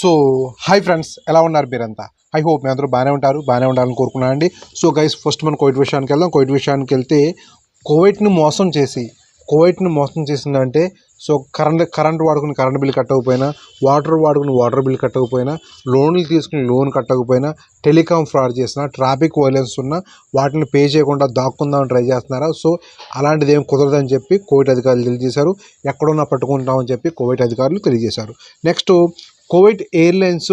So hi friends ఎలా ఉన్నారు మీరంతా? ఐ హోప్ మీ అందరూ బాగానే ఉంటారు బాగానే ఉండాలని కోరుకున్నాను అండి సో గైస్ ఫస్ట్ మనం కోవిడ్ విషయానికి వెళ్దాం. కోవిడ్ విషయానికి వెళ్తే కోవిడ్ని మోసం చేసి కోవిడ్ని మోసం చేసిందంటే సో కరెంట్ కరెంట్ వాడుకుని కరెంట్ బిల్ కట్టకపోయినా వాటర్ వాడుకుని వాటర్ బిల్ కట్టకపోయినా లోన్లు తీసుకుని లోన్ కట్టకపోయినా టెలికాం ఫ్రాడ్ చేసినా ట్రాఫిక్ వైలెన్స్ ఉన్నా వాటిని పే చేయకుండా దాక్కుందామని ట్రై చేస్తున్నారా? సో అలాంటిది ఏం కుదరదని చెప్పి కోవిడ్ అధికారులు తెలియజేశారు. ఎక్కడున్నా పట్టుకుంటామని చెప్పి కోవిడ్ అధికారులు తెలియజేశారు. నెక్స్ట్ కోవిడ్ ఎయిర్లైన్స్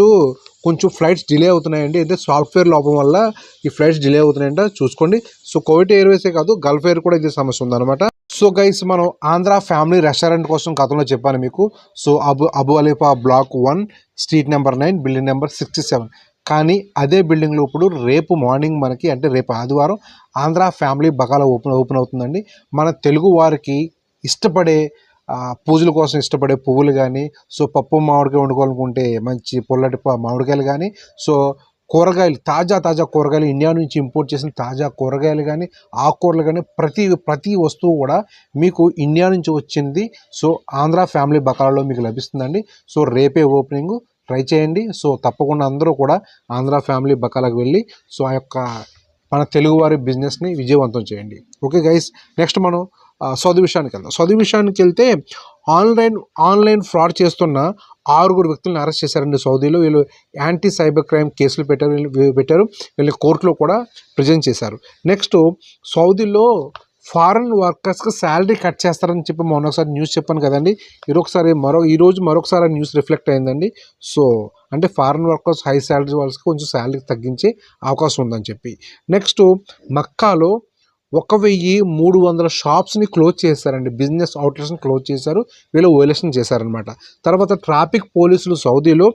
కొంచెం ఫ్లైట్స్ డిలే అవుతున్నాయండి. అయితే సాఫ్ట్వేర్ లోపం వల్ల ఈ ఫ్లైట్స్ డిలే అవుతున్నాయంట. చూసుకోండి. సో కోవిడ్ ఎయిర్వేసే కాదు గల్ఫ్ ఎయిర్ కూడా ఇదే సమస్య ఉందన్నమాట. సో గైస్ మనం ఆంధ్ర ఫ్యామిలీ రెస్టారెంట్ కోసం గతంలో చెప్పాను మీకు. So Abu Abu Alifa block one street number nine building number sixty seven. కానీ అదే బిల్డింగ్లో ఇప్పుడు రేపు మార్నింగ్ మనకి అంటే రేపు ఆదివారం ఆంధ్ర ఫ్యామిలీ బకాల ఓపెన్ ఓపెన్ అవుతుందండి. మన తెలుగు వారికి ఇష్టపడే పూజల కోసం ఇష్టపడే పువ్వులు కానీ సో పప్పు మామిడికాయ వండుకోవాలనుకుంటే మంచి పొల్లటి మామిడికాయలు కానీ సో కూరగాయలు తాజా తాజా కూరగాయలు ఇండియా నుంచి ఇంపోర్ట్ చేసిన తాజా కూరగాయలు కానీ ఆకుకూరలు కానీ ప్రతి ప్రతి వస్తువు కూడా మీకు ఇండియా నుంచి వచ్చింది. సో ఆంధ్ర ఫ్యామిలీ బకాలలో మీకు లభిస్తుందండి. సో రేపే ఓపెనింగ్ ట్రై చేయండి. సో తప్పకుండా అందరూ కూడా ఆంధ్ర ఫ్యామిలీ బకాలకు వెళ్ళి సో ఆ యొక్క మన తెలుగువారి బిజినెస్ని విజయవంతం చేయండి. ఓకే గైస్ నెక్స్ట్ మనం సౌది విషయానికి వెళ్దాం. సౌది విషయానికి వెళ్తే ఆన్లైన్ ఆన్లైన్ ఫ్రాడ్ చేస్తున్న ఆరుగురు వ్యక్తులను అరెస్ట్ చేశారండి సౌదీలో. వీళ్ళు యాంటీ సైబర్ క్రైమ్ కేసులు పెట్టారు వీళ్ళు పెట్టారు. వీళ్ళు కోర్టులో కూడా ప్రజెంట్ చేశారు. నెక్స్ట్ సౌదీలో ఫారెన్ వర్కర్స్కి శాలరీ కట్ చేస్తారని చెప్పి మొన్న ఒకసారి న్యూస్ చెప్పాను కదండి. ఈరోజు మరో ఈరోజు మరొకసారి ఆ న్యూస్ రిఫ్లెక్ట్ అయిందండి. సో అంటే ఫారెన్ వర్కర్స్ హై శాలరీ వాళ్ళకి కొంచెం శాలరీ తగ్గించే అవకాశం ఉందని చెప్పి. నెక్స్ట్ మక్కాలో ఒక వెయ్యి మూడు వందల షాప్స్ని క్లోజ్ చేశారండి. బిజినెస్ అవుట్లెట్స్ని క్లోజ్ చేశారు. వీళ్ళు వైలేషన్ చేశారనమాట తర్వాత ట్రాఫిక్ పోలీసులు సౌదీలో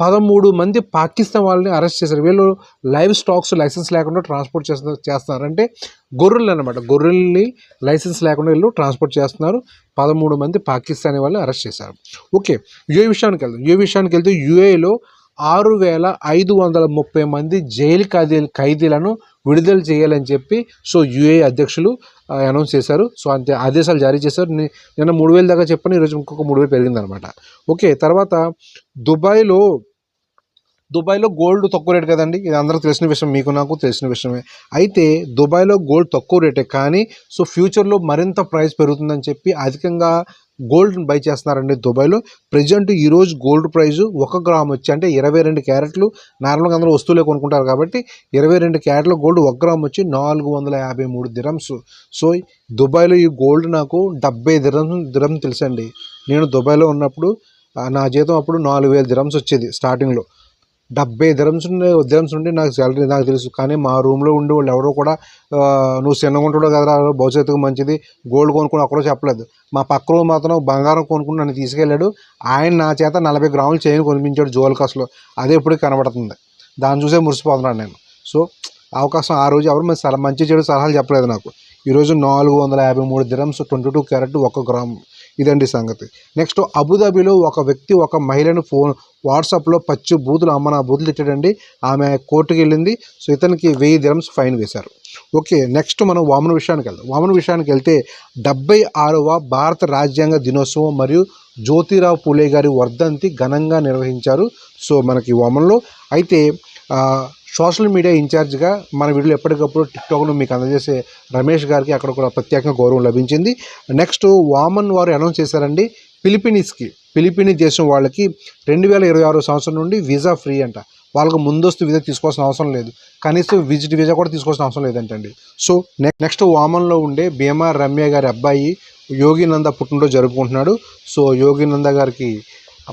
పదమూడు మంది పాకిస్తాన్ వాళ్ళని అరెస్ట్ చేశారు. వీళ్ళు లైవ్ స్టాక్స్ లైసెన్స్ లేకుండా ట్రాన్స్పోర్ట్ చేస్తున్నారు చేస్తున్నారు అంటే గొర్రెలు అనమాట గొర్రెల్ని లైసెన్స్ లేకుండా వీళ్ళు ట్రాన్స్పోర్ట్ చేస్తున్నారు. పదమూడు మంది పాకిస్తానీ వాళ్ళని అరెస్ట్ చేశారు. ఓకే యుఏ విషయానికి వెళ్దాం. యుఏ విషయానికి వెళ్తే యుఏలో ఆరు వేల ఐదు వందల ముప్పై మంది జైలు ఖైదీ ఖైదీలను విడుదల చేయాలని చెప్పి సో యుఏ అధ్యక్షులు అనౌన్స్ చేశారు. సో అంతే ఆదేశాలు జారీ చేశారు. నిన్న మూడు వేల దాకా చెప్పని ఈరోజు ఇంకొక మూడు వేలు పెరిగిందనమాట. ఓకే తర్వాత దుబాయ్లో దుబాయ్లో గోల్డ్ తక్కువ రేట్ కదండి? ఇది అందరూ తెలిసిన విషయం మీకు నాకు తెలిసిన విషయమే. అయితే దుబాయ్లో గోల్డ్ తక్కువ రేటే కానీ సో ఫ్యూచర్లో మరింత ప్రైస్ పెరుగుతుందని చెప్పి అధికంగా గోల్డ్ని బై చేస్తున్నారండి దుబాయ్లో. ప్రజెంట్ ఈరోజు గోల్డ్ ప్రైజు ఒక గ్రామ్ వచ్చి అంటే ఇరవై రెండు క్యారెట్లు నార్మల్గా అందరూ వస్తువులే కొనుక్కుంటారు కాబట్టి ఇరవై రెండు క్యారెట్ల గోల్డ్ ఒక గ్రామ్ వచ్చి నాలుగు వందల యాభై మూడు దిరమ్స్. సో దుబాయ్లో ఈ గోల్డ్ నాకు డెబ్బై దిరం దిరం తెలుసండి. నేను దుబాయ్లో ఉన్నప్పుడు నా జీతం అప్పుడు నాలుగు వేల దిరమ్స్ వచ్చేది స్టార్టింగ్లో. డెబ్బై దిరమ్స్ ఉండే దిరమ్స్ ఉంటే నాకు శాలరీ నాకు తెలుసు. కానీ మా రూమ్లో ఉండే వాళ్ళు ఎవరో కూడా నువ్వు చిన్నగా ఉంటాడు కదరా భవిష్యత్తుకు మంచిది గోల్డ్ కొనుక్కుని అక్కడో చెప్పలేదు. మా పక్క రూమ్ మాత్రం బంగారం కొనుక్కుని నన్ను తీసుకెళ్ళాడు. ఆయన నా చేత నలభై గ్రాములు చేయని కొనిపించాడు జోల్ కాసులో అదే ఇప్పుడు కనబడుతుంది. దాన్ని చూసే మురిసిపోతున్నాను నేను. సో అవకాశం ఆ రోజు ఎవరు మరి మంచి చెడు సలహాలు చెప్పలేదు నాకు. ఈరోజు నాలుగు వందల యాభై మూడు దిరమ్స్ ట్వంటీ టూ క్యారెట్ ఒక గ్రాము. ఇదండి సంగతి. నెక్స్ట్ అబుదాబిలో ఒక వ్యక్తి ఒక మహిళను ఫోన్ వాట్సాప్లో పచ్చి బూతులు అమ్మ నా బూతులు తిట్టాడండి. ఆమె కోర్టుకి వెళ్ళింది సో ఇతనికి వెయ్యి దిరమ్స్ ఫైన్ వేశారు. ఓకే నెక్స్ట్ మనం వామన విషయానికి వెళ్దాం. వామన విషయానికి వెళ్తే డెబ్బై ఆరవ భారత రాజ్యాంగ దినోత్సవం మరియు జ్యోతిరావు పూలే గారి వర్ధంతి ఘనంగా నిర్వహించారు. సో మనకి వామన్లో. అయితే సోషల్ మీడియా ఇన్ఛార్జ్గా మన వీడియోలు ఎప్పటికప్పుడు టిక్టాక్ను మీకు అందజేసే రమేష్ గారికి అక్కడ కూడా ప్రత్యేకంగా గౌరవం లభించింది. నెక్స్ట్ వామన్ వారు అనౌన్స్ చేశారండి ఫిలిపినీస్కి ఫిలిపినీ దేశం వాళ్ళకి రెండు వేల ఇరవై ఆరు సంవత్సరం నుండి వీసా ఫ్రీ అంట. వాళ్ళకు ముందస్తు వీసా తీసుకోవాల్సిన అవసరం లేదు. కనీసం విజిట్ వీసా కూడా తీసుకోవాల్సిన అవసరం లేదంటండి. సో నెక్స్ట్ నెక్స్ట్ వామన్లో ఉండే భీమా రమ్య గారి అబ్బాయి యోగినంద పుట్టినరోజు జరుపుకుంటున్నాడు. సో యోగినంద గారికి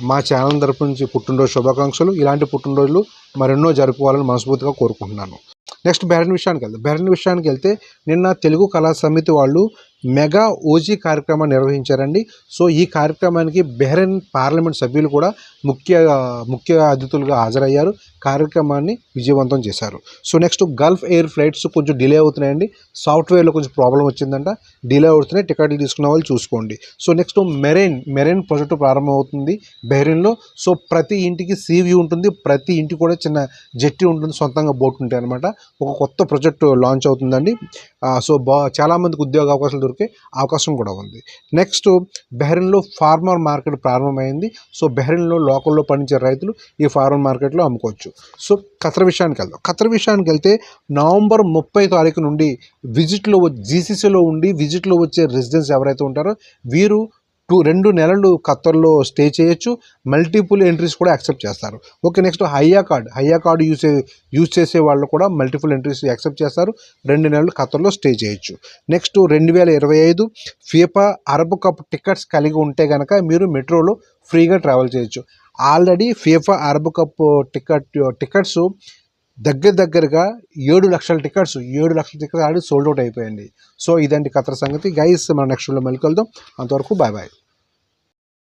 మా ఛానల్ తరపు నుంచి పుట్టినరోజు శుభాకాంక్షలు. ఇలాంటి పుట్టినరోజులు మరెన్నో జరుపుకోవాలని మనస్ఫూర్తిగా కోరుకుంటున్నాను. నెక్స్ట్ బెరన్ విషయానికి వెళ్తే బెరన్ విషయానికి వెళ్తే నిన్న తెలుగు కళా సమితి వాళ్ళు మెగా ఓజీ కార్యక్రమాన్ని నిర్వహించారండి. సో ఈ కార్యక్రమానికి బెహ్రెన్ పార్లమెంట్ సభ్యులు కూడా ముఖ్య ముఖ్య అతిథులుగా హాజరయ్యారు. కార్యక్రమాన్ని విజయవంతం చేశారు. So next Gulf Air flights కొంచెం డిలే అవుతున్నాయండి. సాఫ్ట్వేర్లో కొంచెం ప్రాబ్లం వచ్చిందంట. డిలే అవుతున్నాయి. టికెట్లు తీసుకున్న వాళ్ళు చూసుకోండి. So next marine marine project ప్రారంభమవుతుంది బెహ్రెన్లో. సో ప్రతి ఇంటికి సీవీ ఉంటుంది. ప్రతి ఇంటికి కూడా చిన్న జెట్టి ఉంటుంది. సొంతంగా బోట్ ఉంటాయి అనమాట ఒక కొత్త ప్రాజెక్టు లాంచ్ అవుతుందండి. సో బా చాలామందికి ఉద్యోగ అవకాశాలు దొరుకుతాయి ఓకే అవకాశం కూడా ఉంది. నెక్స్ట్ బెహ్రెన్లో ఫార్మర్ మార్కెట్ ప్రారంభమైంది. సో బెహ్రెన్లో లోకల్లో పండించే రైతులు ఈ ఫార్మర్ మార్కెట్లో అమ్ముకోవచ్చు. సో ఖతర్ విషయానికి వెళ్దాం. ఖతర్ విషయానికి వెళ్తే నవంబర్ ముప్పై తారీఖు నుండి విజిట్లో జీసీసీలో ఉండి విజిట్లో వచ్చే రెసిడెన్స్ ఎవరైతే ఉంటారో వీరు టూ రెండు నెలలు ఖత్తర్లో స్టే చేయొచ్చు. మల్టిపుల్ ఎంట్రీస్ కూడా యాక్సెప్ట్ చేస్తారు. Okay next Hayya card. Hayya card use use చేసే వాళ్ళు కూడా మల్టిపుల్ ఎంట్రీస్ యాక్సెప్ట్ చేస్తారు. రెండు నెలలు ఖత్తర్లో స్టే చేయొచ్చు. నెక్స్ట్ రెండు వేల ఇరవై ఐదు ఫీఫా అరబ్ కప్ టికెట్స్ కలిగి ఉంటే కనుక మీరు మెట్రోలో ఫ్రీగా ట్రావెల్ చేయొచ్చు. Already FIFA Arab cup ticket tickets దగ్గర దగ్గరగా ఏడు లక్షల టికెట్స్ ఏడు లక్షల టికెట్స్ ఆడి సోల్డ్ అవుట్ అయిపోయింది. సో ఇదండి కథ సంగతి. గైస్ మన నెక్స్ట్లో మళ్ళీ కలుద్దాం. అంతవరకు బాయ్ బాయ్